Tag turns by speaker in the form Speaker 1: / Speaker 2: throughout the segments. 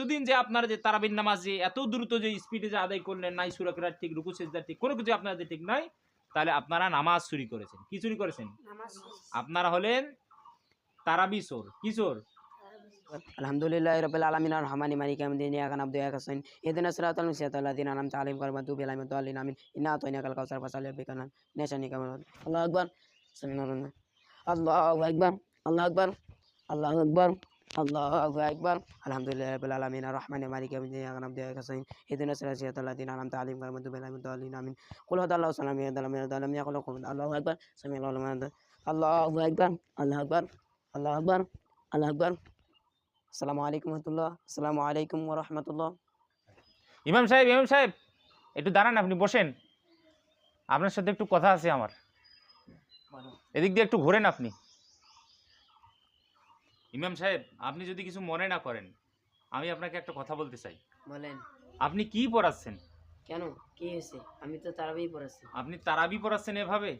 Speaker 1: এতদিন যে আপনারা যে তারাবিন নামাজ যে এত দ্রুত যে স্পিডে যে আদায় করলেন নাই সুরাকেরার ঠিক রুকু সেজদার ঠিক কোনো কিছু আপনাদের ঠিক নয় তাহলে আপনারা নামাজ চুরি করেছেন। কি চুরি করেছেন? আপনারা হলেন তারাবি চোর। কি চোর?
Speaker 2: আলহামদুলিল্লাহ রবিল আলমিন রহমানি মালিক আহমদিন ইয়াকান আব্দু ইয়াকাসিন ইদিনা সিরাতাল মুসিয়াতাল লাযিনা আনআমতা আলাইহিম গায়রিল মাগদুবি আলাইহিম ওয়ালাদ-দাল্লিন আমিন। ইন্না আতাইনাকাল কাউসার ফাসাল্লি বিকানা নেশানি কামাল আল্লাহু আকবার। সামিউল্লাহ আল্লাহু আকবার। আল্লাহু আকবার। আল্লাহু আকবার। আল্লাহু আল্লাহু আল্লাহু আল্লাহু আল্লাহু আল্লাহু আলাইকুম
Speaker 1: ইমাম সাহেব ইমাম সাহেব, একটু দাঁড়ান আপনি বসেন। আপনার সাথে একটু কথা আছে আমার। এদিক দিয়ে একটু ঘোরেন আপনি। ইমাম সাহেব আপনি যদি কিছু মনে না করেন আমি আপনাকে একটা কথা বলতে চাই।
Speaker 2: বলেন।
Speaker 1: আপনি কি পড়াচ্ছেন?
Speaker 2: কেন? কি হয়েছে? আমি তো তারাবি পড়াচ্ছি।
Speaker 1: আপনি তারাবি পড়াচ্ছেন এভাবে?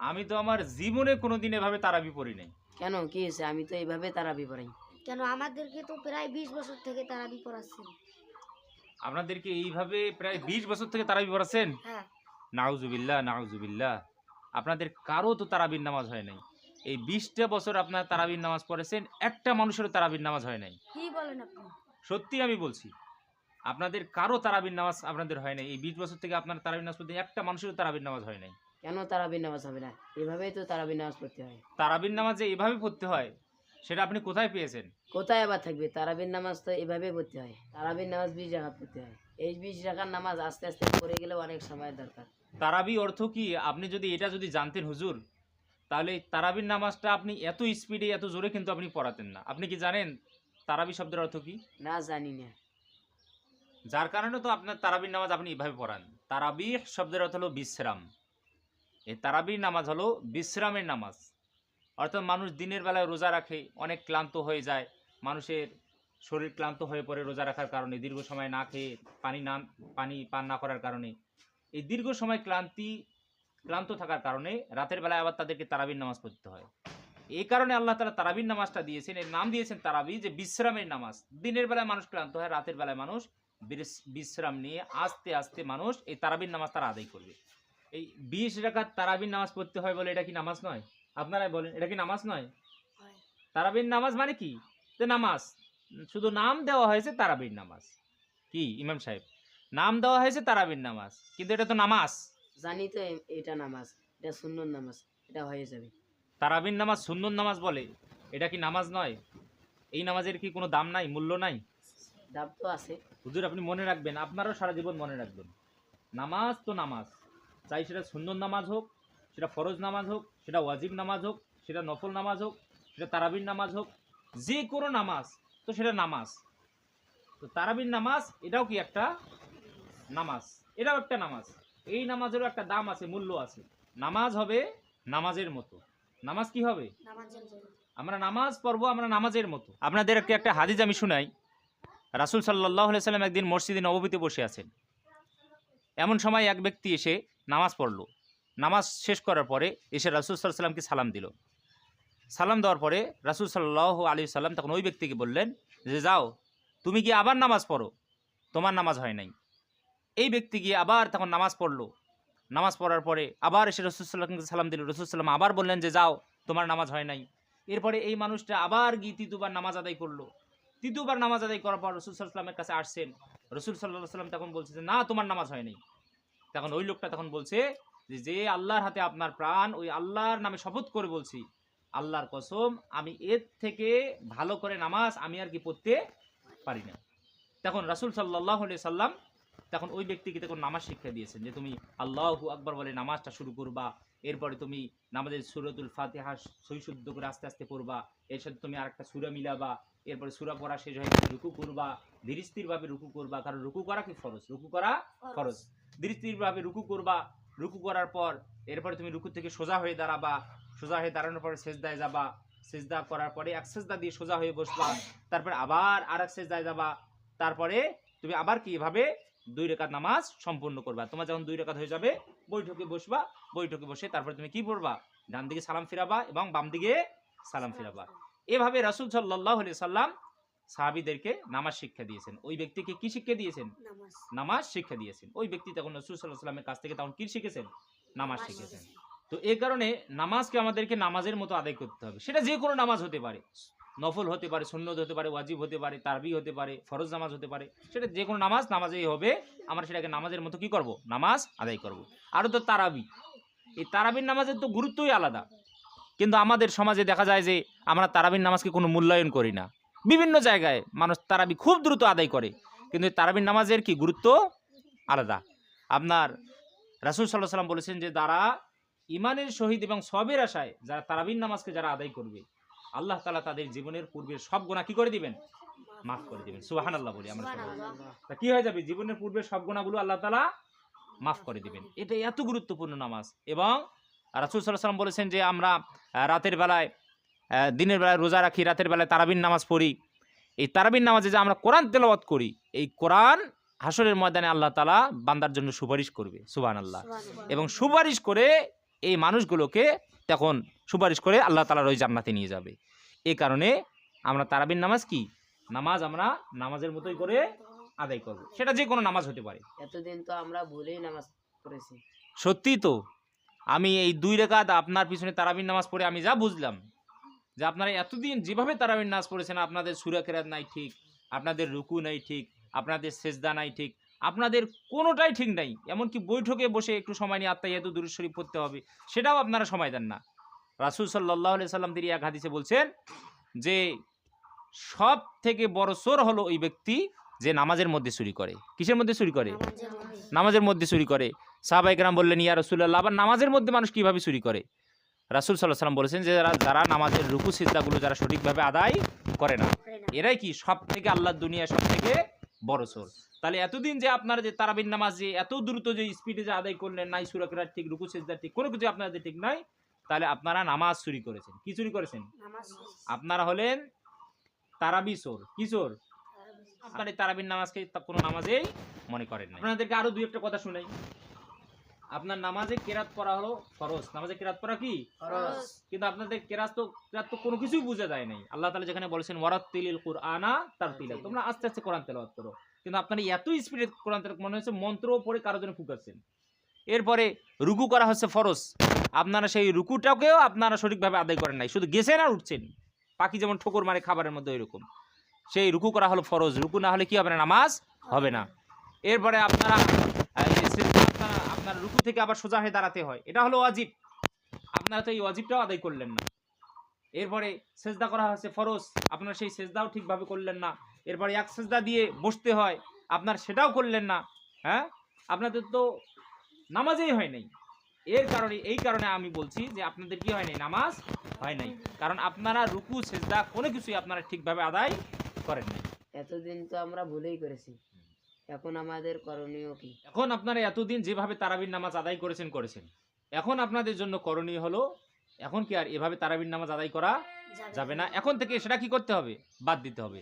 Speaker 1: আমি তো আমার জীবনে কোনোদিন এভাবে তারাবি পড়ি নাই।
Speaker 2: কেন? কি হয়েছে? আমি তো এইভাবে তারাবি পড়াই।
Speaker 3: কেন? আমাদেরকে তো প্রায় বিশ বছর থেকে তারাবি পড়াচ্ছেন।
Speaker 1: আপনাদেরকে এইভাবে প্রায় বিশ বছর থেকে তারাবি পড়াচ্ছেন?
Speaker 3: হ্যাঁ।
Speaker 1: নাউজুবিল্লাহ নাউজুবিল্লাহ। আপনাদের কারও তো তারাবির নামাজ হয় নাই। এই বিশটা বছর আপনার তারাবির নামাজ পড়েছেন একটা মানুষেরও তারাবির নামাজ হয় নাই
Speaker 3: কি বলেন আপনি
Speaker 1: সত্যি আমি বলছি আপনাদের কারও তারাবির নামাজ আপনাদের হয় নাই এই বিশ বছর থেকে আপনার তারাবির নামাজ পড়তে একটা মানুষেরও তারাবির নামাজ হয় নাই
Speaker 2: কেন তারাবি নামাজ হবে না এভাবেই তো তারাবি নামাজ পড়তে হয়
Speaker 1: তারাবির নামাজ যে এভাবে পড়তে হয় সেটা আপনি কোথায় পেয়েছেন
Speaker 2: কোথায় আবার থাকবে তারাবির নামাজ তো এভাবে পড়তে হয় তারাবির নামাজ বিশ রাখাত পড়তে হয় এই বিশ রাখার নামাজ আস্তে আস্তে পড়ে গেলেও অনেক সময় দরকার
Speaker 1: তারাবি অর্থ কি আপনি যদি এটা যদি জানতেন হুজুর তাহলে এই তারাবির নামাজটা আপনি এত স্পিডে এত জোরে কিন্তু আপনি পড়াতেন না। আপনি কি জানেন তারাবি শব্দের অর্থ কি?
Speaker 2: না জানি না।
Speaker 1: যার কারণে তো আপনার তারাবির নামাজ আপনি এভাবে পড়ান। তারাবি শব্দের অর্থ হলো বিশ্রাম। এই তারাবির নামাজ হলো বিশ্রামের নামাজ। অর্থাৎ মানুষ দিনের বেলায় রোজা রাখে অনেক ক্লান্ত হয়ে যায়। মানুষের শরীর ক্লান্ত হয়ে পড়ে রোজা রাখার কারণে দীর্ঘ সময় না খেয়ে পানি না পানি পান না করার কারণে। এই দীর্ঘ সময় ক্লান্তি ক্লান্ত থাকার কারণে রাতের বেলায় আবার তাদেরকে তারাবির নামাজ পড়তে হয়। এই কারণে আল্লাহ তালা তারাবির নামাজটা দিয়েছেন এর নাম দিয়েছেন তারাবি যে বিশ্রামের নামাজ। দিনের বেলায় মানুষ ক্লান্ত হয় রাতের বেলায় মানুষ বিশ্রাম নিয়ে আস্তে আস্তে মানুষ এই তারাবির নামাজ তারা আদায় করবে। এই বিশ রাকাত তারাবির নামাজ পড়তে হয় বলে এটা কি নামাজ নয়? আপনারাই বলেন এটা কি নামাজ নয়। তারাবির নামাজ মানে কি? যে নামাজ। শুধু নাম দেওয়া হয়েছে তারাবির নামাজ। কি? ইমাম সাহেব। নাম দেওয়া হয়েছে তারাবির নামাজ। কিন্তু এটা তো নামাজ।
Speaker 2: জানি তো এটা নামাজ এটা সুন্নত নামাজ এটা হয়ে যাবে।
Speaker 1: তারাবির নামাজ সুন্দর নামাজ বলে এটা কি নামাজ নয়? এই নামাজের কি কোনো দাম নাই মূল্য নাই?
Speaker 2: ডাব তো আছে।
Speaker 1: হুজুর আপনি মনে রাখবেন আপনারও সারা জীবন মনে রাখবেন। নামাজ তো নামাজ চাই সেটা সুন্দর নামাজ হোক সেটা ফরজ নামাজ হোক সেটা ওয়াজিব নামাজ হোক সেটা নফল নামাজ হোক সেটা তারাবির নামাজ হোক যে কোনো নামাজ তো সেটা নামাজ। তো তারাবির নামাজ এটাও কি একটা নামাজ? এটাও একটা নামাজ। এই নামাজেরও একটা দাম আছে মূল্য আছে। নামাজ হবে নামাজের মতো। নামাজ কি হবে? আমরা নামাজ পড়ব আমরা নামাজের মতো। আপনাদেরকে একটা হাদিস আমি শুনাই। রাসুল সাল্লাহ সাল্লাম একদিন মসজিদে নববীতে বসে আছেন। এমন সময় এক ব্যক্তি এসে নামাজ পড়ল। নামাজ শেষ করার পরে এসে রাসুল সাল্লাহ সাল্লামকে সালাম দিল। সালাম দেওয়ার পরে রাসুল সাল্লাহ আলী সাল্লাম তখন ওই ব্যক্তিকে বললেন যে যাও তুমি কি আবার নামাজ পড়ো? তোমার নামাজ হয় নাই। এই ব্যক্তি গিয়ে আবার তখন নামাজ পড়ল। নামাজ পড়ার পরে আবার এসে রসুলসাল্লামকে সালাম দিল রসুলসাল্লাম আবার বললেন যে, যাও, তোমার নামাজ হয় নাই। এরপরে এই মানুষটা আবার গিয়ে তৃতীয়বার নামাজ আদায় করল। তৃতীয়বার নামাজ আদায় করার পর রসুল সাল্লামের কাছে আসছেন। রসুল সাল্লাহ সাল্লাম তখন বলছে যে, না, তোমার নামাজ হয়নি তখন ওই লোকটা তখন বলছে যে যে আল্লাহর হাতে আপনার প্রাণ, ওই আল্লাহর নামে শপথ করে বলছি, আল্লাহর কসম, আমি এর থেকে ভালো করে নামাজ আমি আর কি পড়তে পারি না। তখন রাসুল সাল্লাহ সাল্লাম তখন ওই ব্যক্তিকে তখন নামাজ শিক্ষা দিয়েছেন যে তুমি আল্লাহু আকবর বলে নামাজটা শুরু করবা এরপরে তুমি নামাজের সুরতুল ফাতেহা সই শুদ্ধ করে আস্তে আস্তে পড়বা এর সাথে তুমি আরেকটা সুরা মিলাবা এরপরে সুরা পড়া শেষ হয়ে রুকু করবা ধীরস্থিরভাবে রুকু করবা কারণ রুকু করা কি ফরজ? রুকু করা ফরজ। ধীরস্থিরভাবে রুকু করবা রুকু করার পর এরপরে তুমি রুকু থেকে সোজা হয়ে দাঁড়াবা সোজা হয়ে দাঁড়ানোর পরে সেজদায় যাবা সেজদা করার পরে এক সেজদা দিয়ে সোজা হয়ে বসবা তারপরে আবার আর এক সেজদায় যাবা তারপরে তুমি আবার কি এভাবে দুই রেখাত নামাজ সম্পূর্ণ করবা। তোমার যখন দুই রেখাত হয়ে যাবে বৈঠকে বসবা বৈঠকে বসে তারপরে তুমি কি পড়বা? ডান দিকে সালাম ফিরাবা এবং বাম দিকে সালাম ফিরাবা। এভাবে রাসুল সাল্লাহ সাল্লাম সাহাবিদেরকে নামাজ শিক্ষা দিয়েছেন। ওই ব্যক্তিকে কি শিক্ষা দিয়েছেন?
Speaker 3: নামাজ।
Speaker 1: শিক্ষা দিয়েছেন। ওই ব্যক্তি তখন রসুল সাল্লাহ সাল্লামের কাছ থেকে তখন কি শিখেছেন? নামাজ শিখেছেন। তো এই কারণে নামাজকে আমাদেরকে নামাজের মতো আদায় করতে হবে। সেটা যে কোনো নামাজ হতে পারে। নফল হতে পারে, সুন্নত হতে পারে, ওয়াজিব হতে পারে, তারবি হতে পারে, ফরজ নামাজ হতে পারে, সেটা যে কোনো নামাজ, নামাজেই হবে। আমরা সেটাকে নামাজের মতো কি করব? নামাজ আদায় করব। আরও তো তারাবি। এই তারাবির নামাজের তো গুরুত্বই আলাদা। কিন্তু আমাদের সমাজে দেখা যায় যে, আমরা তারাবির নামাজকে কোনো মূল্যায়ন করি না। বিভিন্ন জায়গায় মানুষ তারাবি খুব দ্রুত আদায় করে। কিন্তু তারাবির নামাজের কি গুরুত্ব? আলাদা। আপনার রাসুল সাল্লাহ সাল্লাম বলেছেন যে, যারা ইমানের শহীদ এবং সবের আশায়, যারা তারাবির নামাজকে যারা আদায় করবে আল্লাহ তালা তাদের জীবনের পূর্বের সব গোনা কি করে দিবেন? মাফ করে দিবেন। সুবাহান আল্লাহ বলি আমরা কি হয়ে যাবে? জীবনের পূর্বের সব গোনাগুলো আল্লাহ তালা মাফ করে দিবেন। এটা এত গুরুত্বপূর্ণ নামাজ। এবং রাসুল সাল্লাম বলেছেন যে আমরা রাতের বেলায় দিনের বেলায় রোজা রাখি রাতের বেলায় তারাবিন নামাজ পড়ি। এই তারাবিন নামাজে যে আমরা কোরআন তেলাওয়াত করি এই কোরআন হাসরের ময়দানে আল্লাহ তালা বান্দার জন্য সুপারিশ করবে। সুবাহান আল্লাহ এবং সুপারিশ করে এই মানুষগুলোকে তখন সুপারিশ করে আল্লাহ তালার ওই জান্নাতে নিয়ে যাবে। এই কারণে আমরা তারাবির নামাজ কি? নামাজ আমরা নামাজের মতোই করে আদায় করব। সেটা যে কোনো নামাজ হতে পারে।
Speaker 2: এতদিন তো আমরা ভুলেই নামাজ পড়েছি।
Speaker 1: সত্যি তো আমি এই দুই রেখাত আপনার পিছনে তারাবির নামাজ পড়ে আমি যা বুঝলাম যে আপনারা এতদিন যেভাবে তারাবির নামাজ পড়েছেন আপনাদের সুরা কেরাত নাই ঠিক আপনাদের রুকু নাই ঠিক আপনাদের সেজদা নাই ঠিক আপনাদের কোনোটাই ঠিক নাই। এমনকি বৈঠকে বসে একটু সময় নিয়ে আত্মাই এত দূর শরীফ পড়তে হবে সেটাও আপনারা সময় দেন না। রাসুল সাল্লাহ সাল্লাম তিনি এক হাদিসে বলছেন যে সব থেকে বড় চোর হলো ওই ব্যক্তি যে নামাজের মধ্যে চুরি করে। কিসের মধ্যে চুরি করে?
Speaker 3: নামাজের মধ্যে।
Speaker 1: চুরি করে। সাহাবাইকরাম বললেন ইয়া রসুল্লাহ আবার নামাজের মধ্যে মানুষ কীভাবে চুরি করে? রাসুল সাল্লাহ সাল্লাম বলেছেন যে যারা যারা নামাজের রুকু সিদ্ধাগুলো যারা সঠিকভাবে আদায় করে না এরাই কি সব থেকে আল্লাহ দুনিয়া সব থেকে বড় চোর তাহলে এতদিন যে আপনারা যে তারাবিন নামাজ যে এত দ্রুত যে স্পিডে যে আদায় করলেন নাই সুরাকেরার ঠিক রুকু সিদ্ধা ঠিক কোনো কিছু আপনাদের ঠিক নাই তাহলে আপনারা নামাজ চুরি করেছেন। কি চুরি করেছেন? আপনারা হলেন তারাবি চোর। কি চোর? আপনার এই তারাবির নামাজকে কোনো নামাজেই মনে করেন না আপনাদেরকে আরও দুই একটা কথা শুনাই। আপনার নামাজে কেরাত পড়া হলো ফরজ। নামাজে কেরাত পড়া কি? কিন্তু আপনাদের কেরাত তো কেরাত তো কোনো কিছুই বোঝা যায় নাই। আল্লাহ তাআলা যেখানে বলেছেন ওয়ারাত্তিলিল কুরআনা তারতিলা। তোমরা আস্তে আস্তে কোরআন তেলাওয়াত করো। কিন্তু আপনারা এত স্পিডে কোরআন তেলাওয়াত মনে হচ্ছে মন্ত্র পড়ে কারোর জন্য ফুকাচ্ছেন। এরপরে রুকু করা হচ্ছে ফরজ। আপনারা সেই রুকুটাকেও আপনারা সঠিকভাবে আদায় করেন নাই। শুধু গেছেন আর উঠছেন। পাখি যেমন ঠোকর মারে খাবারের মধ্যে এরকম সেই রুকু করা হলো ফরজ। রুকু না হলে কি হবে না? নামাজ হবে না। এরপরে আপনারা আপনারা, আপনার রুকু থেকে আবার সোজা হয়ে দাঁড়াতে হয়। এটা হলো ওয়াজিব। আপনারা তো এই ওয়াজিবটাও আদায় করলেন না। এরপরে সেজদা করা হচ্ছে ফরজ। আপনারা সেই সেজদাও ঠিকভাবে করলেন না। এরপরে এক সেজদা দিয়ে বসতে হয়। আপনার সেটাও করলেন না। হ্যাঁ? আপনাদের তো নামাজেই হয় নাই। এর কারণে এই কারণে আমি বলছি যে আপনাদের কি হয় নাই? নামাজ হয় নাই। কারণ আপনারা রুকু সেজদা কোনো কিছুই আপনারা ঠিকভাবে আদায় করেন নাই।
Speaker 2: এতদিন তো আমরা ভুলেই করেছি। এখন আমাদের করণীয় কি?
Speaker 1: এখন আপনারা এতদিন যেভাবে তারাবির নামাজ আদায় করেছেন করেছেন। এখন আপনাদের জন্য করণীয় হলো এখন কি আর এভাবে তারাবির নামাজ আদায় করা যাবে না? এখন থেকে সেটা কি করতে হবে? বাদ দিতে হবে।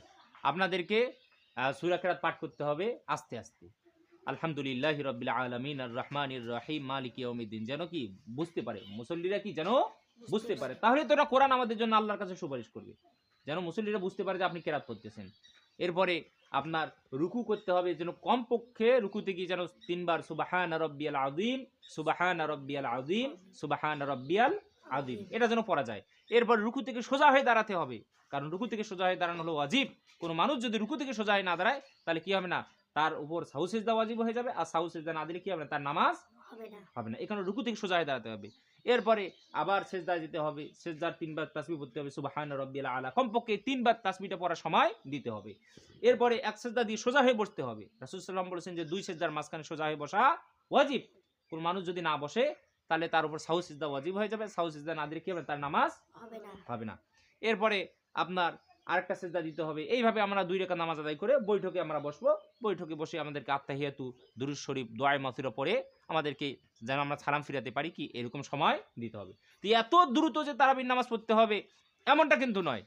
Speaker 1: আপনাদেরকে সুরা কেরাত পাঠ করতে হবে আস্তে আস্তে। আলহামদুলিল্লাহ রবিল আলমিন আর রহমান রহিম মালিক ইয়মিদ্দিন যেন কি বুঝতে পারে মুসল্লিরা কি যেন বুঝতে পারে। তাহলে তো ওরা কোরআন আমাদের জন্য আল্লাহর কাছে সুপারিশ করবে। যেন মুসল্লিরা বুঝতে পারে যে আপনি কেরাত করতেছেন। এরপরে আপনার রুকু করতে হবে যেন কমপক্ষে রুকুতে গিয়ে যেন তিনবার সুবাহান রব্বিয়াল আদিম সুবাহান রব্বিয়াল আদিম সুবাহান রব্বিয়াল আদিম এটা যেন পড়া যায়। এরপর রুকু থেকে সোজা হয়ে দাঁড়াতে হবে। কারণ রুকু থেকে সোজা হয়ে দাঁড়ানো হলো ওয়াজিব। কোনো মানুষ যদি রুকু থেকে সোজা হয়ে না দাঁড়ায় তাহলে কি হবে না? তার উপর সাহু সেজদা ওয়াজিব হয়ে যাবে। আর সাহু সেজদা না দিলে কি হবে না? তার নামাজ
Speaker 3: হবে না।
Speaker 1: হবে না। এখানে রুকু থেকে সোজা হয়ে দাঁড়াতে হবে। এরপরে আবার সেজদা যেতে হবে। সেজদার তিনবার তাসবি পড়তে হবে। সুবাহান রব্বিল আলা। কমপক্ষে তিনবার তাসবিটা পড়ার সময় দিতে হবে। এরপরে এক সেজদা দিয়ে সোজা হয়ে বসতে হবে। রাসুল সাল্লাম বলেছেন যে দুই সেজদার মাঝখানে সোজা হয়ে বসা ওয়াজিব। কোন মানুষ যদি না বসে তাহলে তার উপর সাহু সিজদা ওয়াজিব হয়ে যাবে। সাহু সিজদা না দিলে কি হবে তার নামাজ
Speaker 3: হবে না।
Speaker 1: এরপরে আপনার আরেকটা সেজদা দিতে হবে। এইভাবে আমরা দুই রেখা নামাজ আদায় করে বৈঠকে আমরা বসবো। বৈঠকে বসে আমাদেরকে আত্মাহিয়াতু দুরুজ শরীফ দোয়াই মাসিরও পরে আমাদেরকে যেন আমরা সালাম ফিরাতে পারি কি? এরকম সময় দিতে হবে। তো এত দ্রুত যে তারাবির নামাজ পড়তে হবে এমনটা কিন্তু নয়।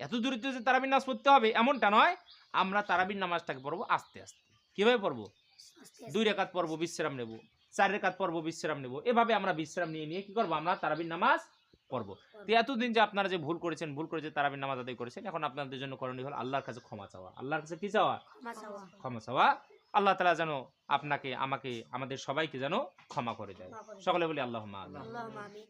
Speaker 1: এত দ্রুত যে তারাবির নামাজ পড়তে হবে এমনটা নয়। আমরা তারাবির নামাজটাকে পড়ব আস্তে আস্তে। কীভাবে পড়ব। দুই রেখাত পর্ব বিশ্রাম নেব। চার রেখাত পর্ব বিশ্রাম নেব। এভাবে আমরা বিশ্রাম নিয়ে নিয়ে কি করব? আমরা তারাবির নামাজ পড়ব তো এতদিন যে আপনারা যে ভুল করেছেন ভুল করেছে তারাবির নামাজ আদায় করেছেন এখন আপনাদের জন্য করণীয় হল আল্লাহর কাছে ক্ষমা চাওয়া। আল্লাহর কাছে কি চাওয়া?
Speaker 3: ক্ষমা চাওয়া।
Speaker 1: আল্লাহ তালা যেন আপনাকে আমাকে আমাদের সবাইকে যেন ক্ষমা করে দেয়। সকলে বলি আল্লাহ আল্লাহ